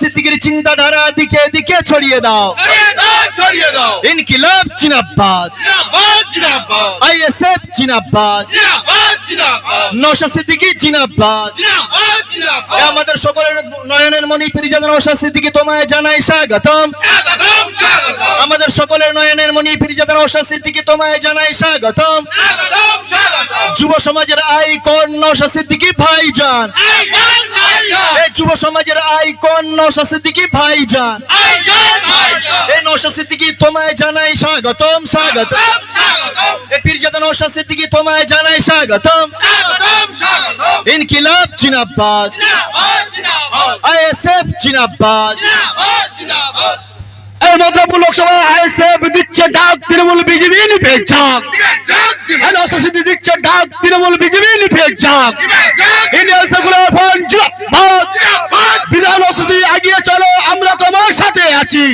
সিদ্দিকির চিন্তাধারা দিকে দিকে ছড়িয়ে দাও। ছড়িয়ে দাও ইনকিলাব আইএসএফ সিদ্দিকি আমাদের সকলের নয়নের মণি পিরিজান নৌশা সিদ্দিকি তোমায় জানাই স্বাগতম। আমাদের সকলের নয়নের মণি পিরিজান নৌশা সিদ্দিকি তোমায় জানাই স্বাগতম। যুব সমাজের আইকন নৌশা সিদ্দিকি ভাইজান? এই যুব সমাজের আইকন নৌশা সিদ্দিকি ভাইজান? এই নৌশা সিদ্দিকি তোমায় জানাই স্বাগতম স্বাগতম। এই পীরজাদা নৌশা সিদ্দিকি তোমায় জানাই স্বাগতম। ইনকিলাব জিন্দাবাদ আইএসএফ জিন্দাবাদ এই মধ্যপুর লোকসভা আইএসএফ দিচ্ছে ডাক তৃণমূল বিজেপি দিবে এই নস্তাসিদ্ধি দিচ্ছে ডাক Trinamool BJP Indian secular front বিধান অস্তিত্ব এগিয়ে চলো আমরা তোমার সাথে আছি।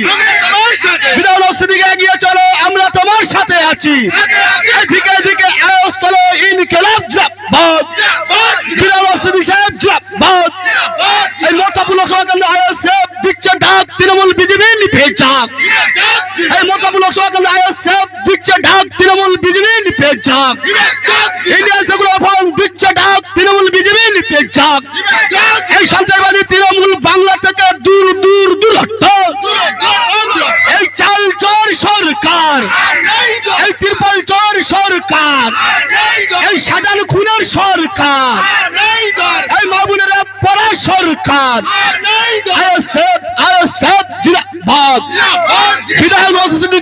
বিধান অস্তিত্ব এগিয়ে চলো আমরা তোমার সাথে আছি। এই দিকে দিকে আয়স তলে ইনকেলাব জিন্দাবাদ। জিন্দাবাদ বিধান অস্তিত্ব সাহেব জিন্দাবাদ। এই মধ্যপুর লোকসভা কেন্দ্র আইএসএফ সরকার। এই ত্রিপল খুনের সরকার। এই মামুনেরা পড়া সরকার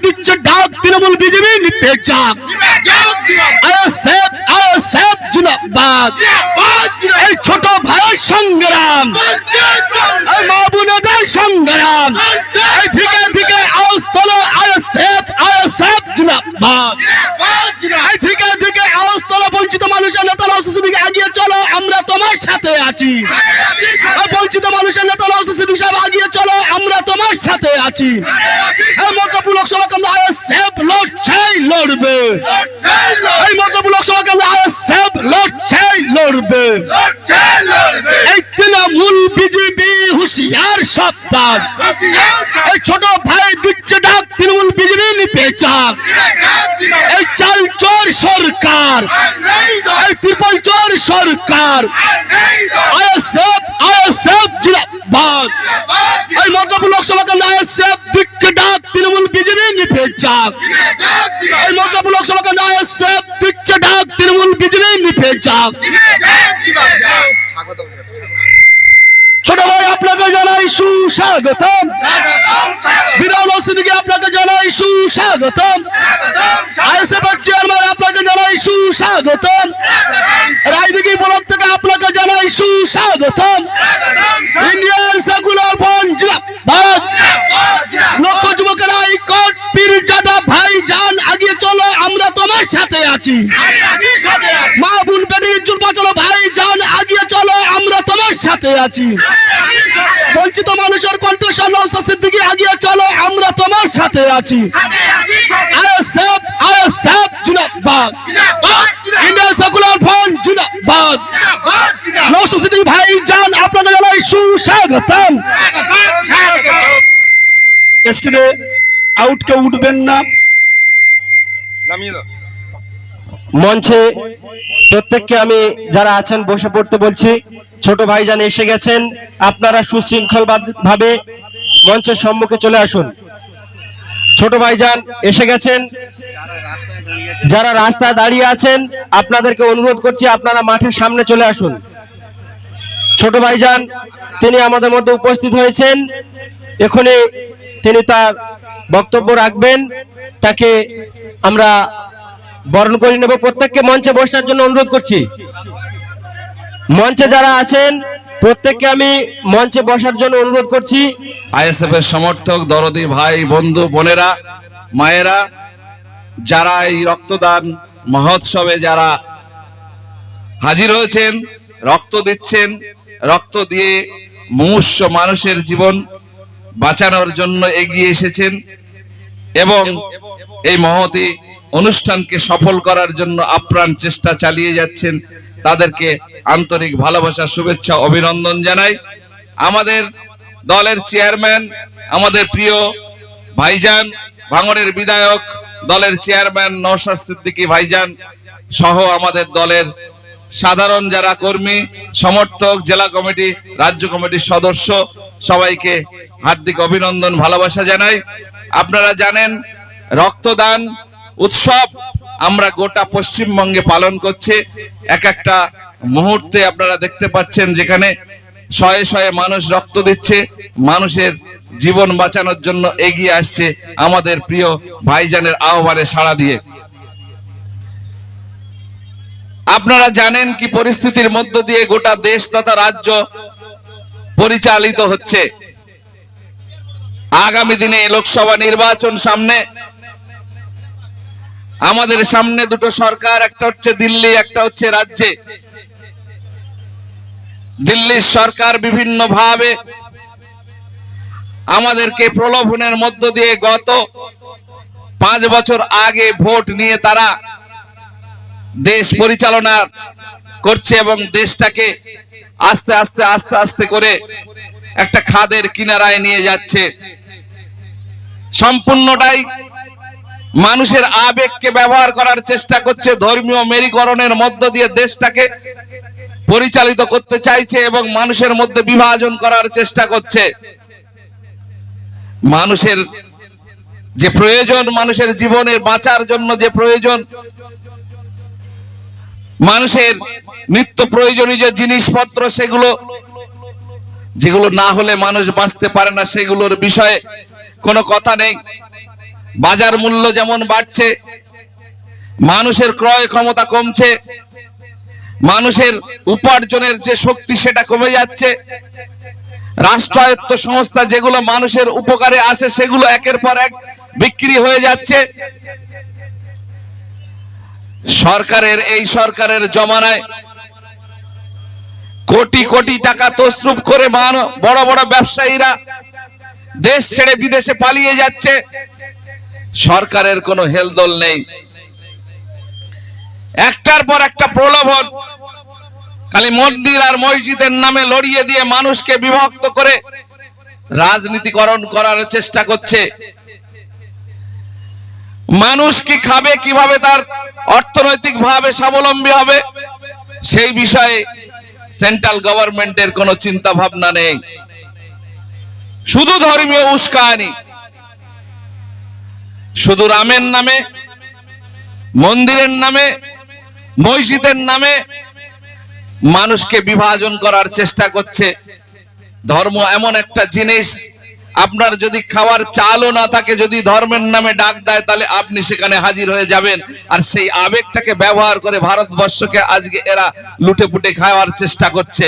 দিচ্ছে ডাক তৃণমূল বিজেপি নিতে এই ছোট ভাইয়ের সংগ্রাম। সংগ্রাম। এই আছি। বঞ্চিত মানুষের নেতা নসিদ্ধি সাহেব এগিয়ে চলো, আমরা তোমার সাথে আছি। লড়বে। এই মধ্যপুর লোকসভা কেন্দ্র আইএসএফ লড়ছে লড়বে। এই তৃণমূল বিজেপি হুশিয়ার এই ছোট ভাই দিচ্ছে ডাক, তৃণমূল চাক। এই চাল চোর সরকার। এই ত্রিপল চোর সরকার। এই মধ্যপুর লোকসভা দিচ্ছে ডাক। তৃণমূল বিজেপি নিপে চাক। এই মধ্যপুর লোকসভা কেন্দ্র আইএসএফ দিচ্ছে ডাক। তৃণমূল বিজেপি চাক। ছোট ভাই, আপনাকে জানাই সুস্বাগতম। বিধান অস্তিকে আপনাকে জানাই সুস্বাগতম। আইএসএফ চেয়ারম্যান আপনাকে জানাই সুস্বাগতম। রাজনীতি ব্লক থেকে আপনাকে জানাই সুস্বাগতম। ইন্ডিয়ান সেকুলার ফ্রন্ট, জিন্দাবাদ। লক্ষ যুবকের হাইকোর্ট পীরজাদা ভাই জান আগিয়ে চলো, আমরা তোমার সাথে আছি। মা বোন বেটি, ইজ্জত বাঁচালো ভাই জান আগিয়ে চলো, আমরা তোমার সাথে আছি। বঞ্চিত মানুষের কণ্ঠস্বর নৌসা সিদ্দিকি আগিয়ে চলো আমরা তোমার সাথে আছি। আইএসএফ আইএসএফ জিন্দাবাদ। ইন্ডিয়ান সেকুলার ফ্রন্ট জিন্দাবাদ। নৌসা সিদ্দিকি ভাই জান আপনাকে জানাই সুস্বাগতম। স্টেজে আউট কে উঠবেন না। মঞ্চে প্রত্যেককে আমি যারা আছেন বসে পড়তে বলছি ছোট ভাইজান এসে গেছেন। আপনারা সুশৃঙ্খল ভাবে মঞ্চের সম্মুখে চলে আসুন। ছোট ভাইজান এসে গেছেন। যারা রাস্তায় দাঁড়িয়ে আছেন, আপনাদেরকে অনুরোধ করছি, আপনারা মাঠের সামনে চলে আসুন। ছোট ভাইজান তিনি আমাদের মধ্যে উপস্থিত হয়েছেন। এখানে তিনি তার বক্তব্য রাখবেন। তাকে আমরা বরণ করে নেব। প্রত্যেককে মঞ্চে বসার জন্য অনুরোধ করছি। মঞ্চে যারা আছেন, প্রত্যেককে আমি মঞ্চে বসার জন্য অনুরোধ করছি। আইএসএফ এর সমর্থক, দরদি ভাই, বন্ধু, বোনেরা, মায়েরা, যারা এই রক্তদান মহোৎসবে যারা হাজির হয়েছেন, রক্ত দিচ্ছেন, রক্ত দিয়ে মুমূর্ষ মানুষের জীবন বাঁচানোর জন্য এগিয়ে এসেছেন এবং এই মহতি অনুষ্ঠানকে সফল করার জন্য আপ্রাণ চেষ্টা চালিয়ে যাচ্ছেন। তাদেরকে আন্তরিক ভালোবাসা, শুভেচ্ছা, অভিনন্দন জানাই। আমাদের দলের চেয়ারম্যান, আমাদের প্রিয় ভাইজান ভাঙড়ের বিধায়ক, দলের চেয়ারম্যান নৌশাদ সিদ্দিকী ভাইজান সহ আমাদের দলের সাধারণ যারা কর্মী, সমর্থক, জেলা কমিটি, রাজ্য কমিটির সদস্য, সবাইকে হার্দিক অভিনন্দন, ভালোবাসা জানাই। আপনারা জানেন, রক্তদান উৎসব আমরা গোটা পশ্চিমবঙ্গে পালন করছে। এক একটা মুহূর্তে আপনারা দেখতে পাচ্ছেন যেখানে শয়ে শয়ে মানুষ রক্ত দিচ্ছে, মানুষের জীবন বাঁচানোর জন্য এগিয়ে আসছে আমাদের প্রিয় ভাইজানের আহ্বানে সাড়া দিয়ে। আপনারা জানেন কি পরিস্থিতির মধ্য দিয়ে গোটা দেশ তথা রাজ্য পরিচালিত হচ্ছে। আগামী দিনে লোকসভা নির্বাচন সামনে আমাদের সামনে দুটো সরকার, একটা হচ্ছে দিল্লি, একটা হচ্ছে রাজ্যে। দিল্লির সরকার বিভিন্ন ভাবে আমাদেরকে প্রলোভনের মধ্য দিয়ে গত পাঁচ বছর আগে ভোট নিয়ে তারা দেশ পরিচালনা করছে এবং দেশটাকে আস্তে আস্তে আস্তে আস্তে করে একটা খাদের কিনারায় নিয়ে যাচ্ছে। সম্পূর্ণটাই মানুষের আবেগকে ব্যবহার করার চেষ্টা করছে, ধর্মীয় মেরীকরণের মধ্য দিয়ে দেশটাকে পরিচালিত করতে চাইছে এবং মানুষের মধ্যে বিভাজন করার চেষ্টা করছে। মানুষের যে প্রয়োজন, মানুষের জীবনের বাঁচার জন্য যে প্রয়োজন, মানুষের নিত্য প্রয়োজনীয় যে জিনিসপত্র সেগুলো, যেগুলো না হলে মানুষ বাঁচতে পারে না, সেগুলোর বিষয়ে কোনো কথা নেই। বাজার মূল্য যেমন বাড়ছে, মানুষের ক্রয় ক্ষমতা কমছে, মানুষের উপার্জনের যে শক্তি সেটা কমে যাচ্ছে, রাষ্ট্রায়ত্ত সংস্থা যেগুলো মানুষের উপকারে আসে সেগুলো একের পর এক বিক্রি হয়ে যাচ্ছে। সরকারের এই সরকারের জমানায় কোটি কোটি টাকা তসরুপ করে বড় বড় ব্যবসায়ীরা দেশ ছেড়ে বিদেশে পালিয়ে যাচ্ছে। সরকারের কোনো হেলদোল নেই। একটার পর একটা প্রলোভন। খালি মন্দির আর মসজিদের নামে লড়িয়ে দিয়ে মানুষকে বিভক্ত করে রাজনীতিকরণ করার চেষ্টা করছে। মানুষ কি খাবে, কীভাবে তার অর্থনৈতিক ভাবে স্বাবলম্বী হবে, সেই বিষয়ে সেন্ট্রাল গভর্নমেন্টের কোনো চিন্তা ভাবনা নেই। শুধু ধর্মীয় উস্কানি। শুধু রামের নামে, মন্দিরের নামে, মসজিদের নামে মানুষকে বিভাজন করার চেষ্টা করছে। ধর্ম এমন একটা জিনিস, আপনার যদি খাওয়ার চালও না থাকে, যদি ধর্মের নামে ডাক দেয়, তাহলে আপনি সেখানে হাজির হয়ে যাবেন। আর সেই আবেগটাকে ব্যবহার করে ভারতবর্ষকে আজকে এরা লুটে পুটে খাওয়ার চেষ্টা করছে।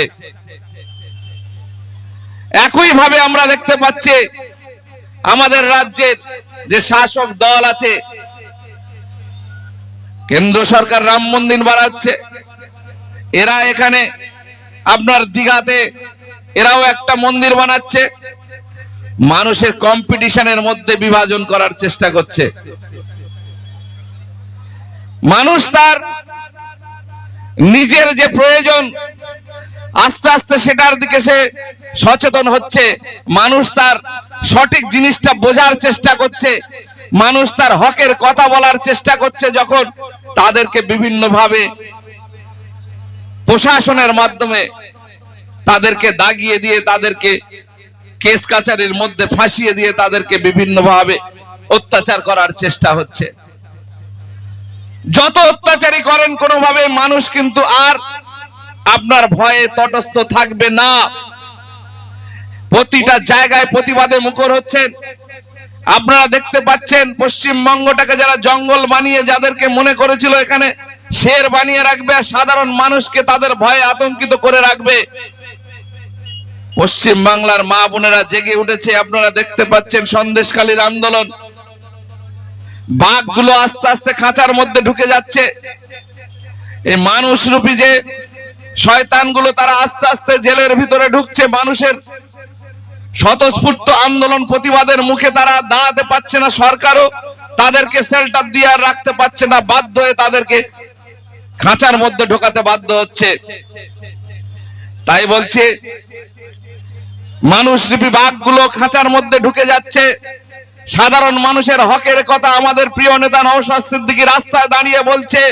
একই ভাবে আমরা দেখতে পাচ্ছি আমাদের রাজ্যের যে শাসক দল আছে, কেন্দ্র সরকার রাম মন্দির বানাচ্ছে, এরা এখানে আপনার দিঘাতে এরাও একটা মন্দির বানাচ্ছে, মানুষের কম্পিটিশনের মধ্যে বিভাজন করার চেষ্টা করছে। মানুষ তার নিজের যে প্রয়োজন আস্তে আস্তে সেটার দিকে সে সচেতন হচ্ছে। মানুষ তার সঠিক জিনিসটা বোঝার চেষ্টা করছে। মানুষ তার হকের কথা বলার চেষ্টা করছে যখন তাদেরকে বিভিন্নভাবে প্রশাসনের মাধ্যমে তাদেরকে দাগিয়ে দিয়ে, তাদেরকে কেস কাছারির মধ্যে ফাঁসিয়ে দিয়ে তাদেরকে বিভিন্নভাবে অত্যাচার করার চেষ্টা হচ্ছে। যত অত্যাচারী করেন, কোনোভাবে মানুষ কিন্তু আর আপনার ভয়ে তটস্থ থাকবে না। প্রতিটা জায়গায় প্রতিবাদে মুখর হচ্ছেন আপনারা দেখতে পাচ্ছেন পশ্চিমবঙ্গটাকে যারা জঙ্গল বানিয়ে যাদেরকে মনে করেছিল এখানে শের বানিয়ে রাখবে আর সাধারণ মানুষকে তাদের ভয়ে আতঙ্কিত করে রাখবে। পশ্চিম বাংলার মা বোনেরা জেগে উঠেছে, আপনারা দেখতে পাচ্ছেন সন্দেশকালীর আন্দোলন। বাঘগুলো আস্তে আস্তে খাঁচার মধ্যে ঢুকে যাচ্ছে। এই মানুষ রূপী যে শয়তানগুলো তারা আস্তে আস্তে জেলের ভিতরে ঢুকছে, মানুষের স্বতঃস্ফূর্ত আন্দোলন প্রতিবাদের মুখে তারা দাঁড়াতে পারছে না সরকারও, তাদেরকে শেল্টার দিয়ে আর রাখতে পারছে না, বাধ্য হয়ে তাদেরকে খাঁচার মধ্যে ঢোকাতে বাধ্য হচ্ছে। তাই বলছে, মানুষ মানুষরূপী বাঘগুলো খাঁচার মধ্যে ঢুকে যাচ্ছে। সাধারণ মানুষের হকের কথা আমাদের প্রিয় নেতা নওশাদ সিদ্দিকী রাস্তায় দাঁড়িয়ে বলছে,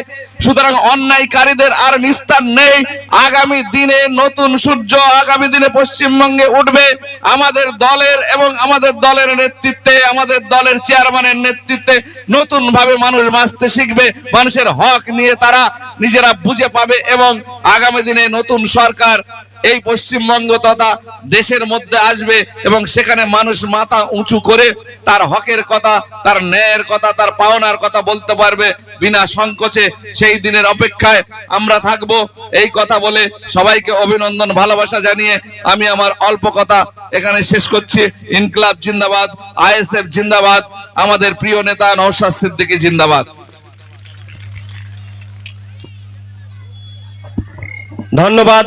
সুতরাং অন্যায়কারীদের আর নিস্তার নেই। আগামী দিনে নতুন সূর্য, আগামী দিনে পশ্চিমবঙ্গে উঠবে। আমাদের দলের এবং আমাদের দলের নেতৃত্বে, আমাদের দলের চেয়ারম্যানের নেতৃত্বে নতুন ভাবে মানুষ বাঁচতে শিখবে। মানুষের হক নিয়ে তারা নিজেরা বুঝে পাবে এবং আগামী দিনে নতুন সরকার এই পশ্চিমবঙ্গ তথা দেশের মধ্যে আসবে এবং সেখানে মানুষ মাথা উঁচু করে তার হকের কথা, তার ন্যায়ের কথা, তার পাওনার কথা বলতে পারবে বিনা সংকোচে। সেই দিনের অপেক্ষায় আমরা থাকব। এই কথা বলে সবাইকে অভিনন্দন, ভালোবাসা জানিয়ে আমি আমার অল্প কথা এখানে শেষ করছি। ইনকলাব জিন্দাবাদ, আইএসএফ জিন্দাবাদ, আমাদের প্রিয় নেতা নওশাদ সিদ্দিকী জিন্দাবাদ। ধন্যবাদ।